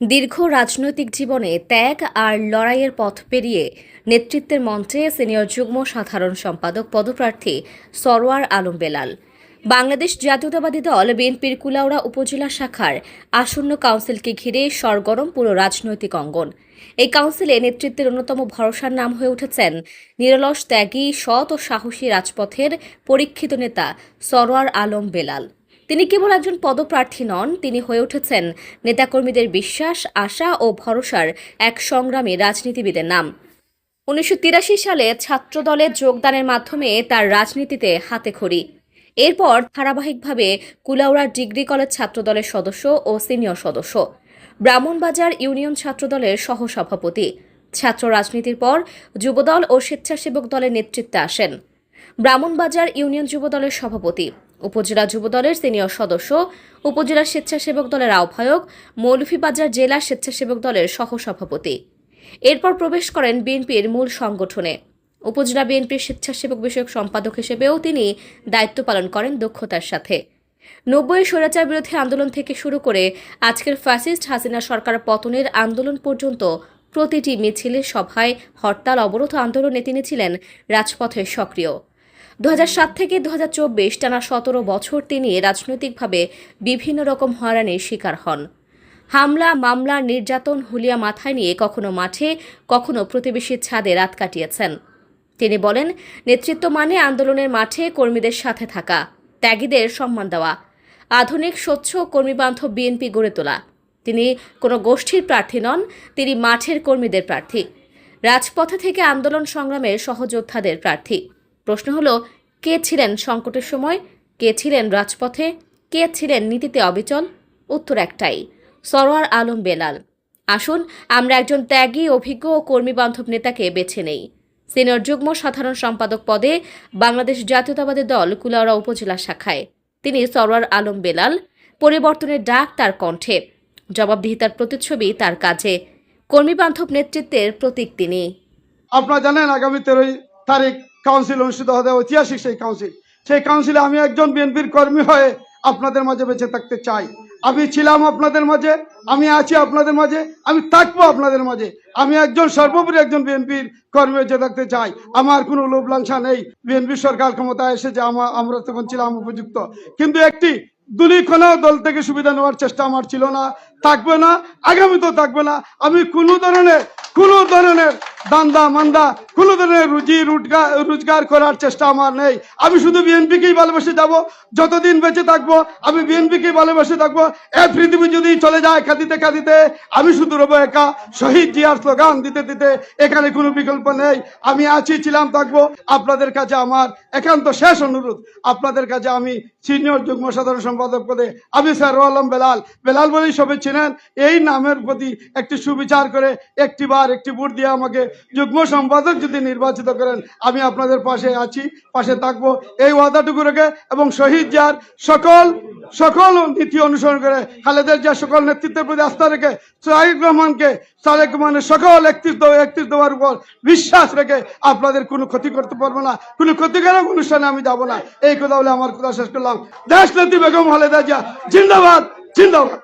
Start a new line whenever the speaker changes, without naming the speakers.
দীর্ঘ রাজনৈতিক জীবনে ত্যাগ আর লড়াইয়ের পথ পেরিয়ে নেতৃত্বের মঞ্চে সিনিয়র যুগ্ম সাধারণ সম্পাদক পদপ্রার্থী সরোয়ার আলম বেলাল। বাংলাদেশ জাতীয়তাবাদী দল বিএনপির কুলাউড়া উপজেলা শাখার আসন্ন কাউন্সিলকে ঘিরে সরগরম পুরো রাজনৈতিক অঙ্গন। এই কাউন্সিলে নেতৃত্বের অন্যতম ভরসার নাম হয়ে উঠেছেন নিরলস ত্যাগী, সৎ ও সাহসী রাজপথের পরীক্ষিত নেতা সরোয়ার আলম বেলাল। তিনি কেবল একজন পদপ্রার্থী নন, তিনি হয়ে উঠেছেন নেতাকর্মীদের বিশ্বাস, আশা ও ভরসার এক সংগ্রামী রাজনীতিবিদের নাম। উনিশশো তিরাশি সালে ছাত্রদলে যোগদানের মাধ্যমে তার রাজনীতিতে হাতে খড়ি। এরপর ধারাবাহিকভাবে কুলাউড়া ডিগ্রি কলেজ ছাত্রদলের সদস্য ও সিনিয়র সদস্য। ব্রাহ্মণবাজার ইউনিয়ন ছাত্রদলের সহসভাপতি। ছাত্র রাজনীতির পর যুবদল ও স্বেচ্ছাসেবক দলের নেতৃত্বে আসেন। ব্রাহ্মণবাজার ইউনিয়ন যুবদলের সভাপতি। উপজেলা যুবদলের সিনিয়র সদস্য, উপজেলা স্বেচ্ছাসেবক দলের আহ্বায়ক, মৌলভীবাজার জেলা স্বেচ্ছাসেবক দলের সহসভাপতি। এরপর প্রবেশ করেন বিএনপির মূল সংগঠনে। উপজেলা বিএনপির স্বেচ্ছাসেবক বিষয়ক সম্পাদক হিসেবেও তিনি দায়িত্ব পালন করেন দক্ষতার সাথে। নব্বই স্বৈরাচার বিরোধী আন্দোলন থেকে শুরু করে আজকের ফ্যাসিস্ট হাসিনা সরকার পতনের আন্দোলন পর্যন্ত প্রতিটি মিছিলে, সভায় হরতাল, অবরোধ আন্দোলনে তিনি ছিলেন রাজপথে সক্রিয়। দু হাজার সাত থেকে দু হাজার চব্বিশ টানা সতেরো বছর তিনি রাজনৈতিকভাবে বিভিন্ন রকম হয়রানির শিকার হন। হামলা, মামলা, নির্যাতন হুলিয়া মাথায় নিয়ে কখনো মাঠে, কখনো প্রতিবেশীর ছাদে রাত কাটিয়েছেন। তিনি বলেন, নেতৃত্ব মানে আন্দোলনের মাঠে কর্মীদের সাথে থাকা, ত্যাগীদের সম্মান দেওয়া, আধুনিক, স্বচ্ছ কর্মীবান্ধব বিএনপি গড়ে তোলা। তিনি কোনো গোষ্ঠীর প্রার্থী নন, তিনি মাঠের কর্মীদের প্রার্থী। রাজপথে থেকে আন্দোলন সংগ্রামের সহযোদ্ধাদের প্রার্থী। প্রশ্ন হলো, কে ছিলেন সংকটের সময়? কে ছিলেন রাজপথে? কে ছিলেন নীতিতে অবিচল? উত্তর একটাই, সরোয়ার আলম বেলাল। আসুন, আমরা একজন ত্যাগী, অভিজ্ঞ ও কর্মীবান্ধব নেতাকে বেছে নেই। সিনিয়র যুগ্ম সাধারণ সম্পাদক পদে বাংলাদেশ জাতীয়তাবাদী দল কুলাউড়া উপজেলা শাখায়। তিনি সরোয়ার আলম বেলাল। পরিবর্তনের ডাক তার কণ্ঠে, জবাবদিহিতার প্রতিচ্ছবি তার কাজে। কর্মীবান্ধব নেতৃত্বের প্রতীক তিনি।
আপনারা জানেন আগামী তেরোই তারিখ কাউন্সিল অনুষ্ঠিত হতে ঐতিহাসিক সেই কাউন্সিল সেই কাউন্সিলে আমি একজন বিএনপির কর্মী হয়ে আপনাদের মাঝে বেঁচে থাকতে চাই। আমি ছিলাম আপনাদের মাঝে, আমি আছি আপনাদের মাঝে, আমি থাকব আপনাদের মাঝে। আমি একজন, সর্বোপরি একজন বিএনপির কর্মী বেঁচে থাকতে চাই। আমার কোনো লোভ লাংসা নেই। বিএনপি সরকার ক্ষমতায় এসেছে আমার আমরা তখন ছিলাম উপযুক্ত। কিন্তু একটি দুলি কোনো দল থেকে সুবিধা নেওয়ার চেষ্টা আমার ছিল না। থাকবে না, আগামীতেও থাকবে না। আমি কোনো ধরনের কোনো ধরনের দান্দা মান্দা কোনো ধরনের রুজি রোজগার করার চেষ্টা আমার নেই। আমি শুধু বিএনপিকেই ভালোবেসে যাব, যতদিন বেঁচে থাকব, আমি বিএনপিকেই ভালোবেসে থাকব। এ পৃথিবী যদি চলে যায় কাঁদিতে কাঁদিতে আমি শুধু রব একা। শহীদ জিয়ার স্লোগান দিতে দিতে এখানে কোনো বিকল্প নেই। আমি আছি, ছিলাম, থাকব। আপনাদের কাছে আমার একান্ত শেষ অনুরোধ। আপনাদের কাছে আমি সিনিয়র যুগ্ম সাধারণ সম্পাদক পদে আমি স্যার আলম বেলাল। বেলাল বলেই সবে ছিলেন এই নামের প্রতি একটি সুবিচার করে একটি বার একটি ভোট দিয়ে আমাকে যুগ্ম সম্পাদক যদি নির্বাচিত করেন, আমি আপনাদের পাশে আছি, পাশে থাকব। এই ওয়াদাটুকু রেখে এবং শহীদ যার সকল সকল নীতি অনুসরণ করে খালেদের যা সকল নেতৃত্বের প্রতি আস্থা রেখে সাইক রহমানকে, সালেক রহমানের সকল একত্রিত একত্রিত হওয়ার উপর বিশ্বাস রেখে আপনাদের কোনো ক্ষতি করতে পারব না। কোনো ক্ষতিকারক অনুষ্ঠানে আমি যাব না। এই কথা বলে আমার কথা শেষ করলাম। দেশ নেত্রী বেগম খালেদা জিয়া, জিন্দাবাদ জিন্দাবাদ।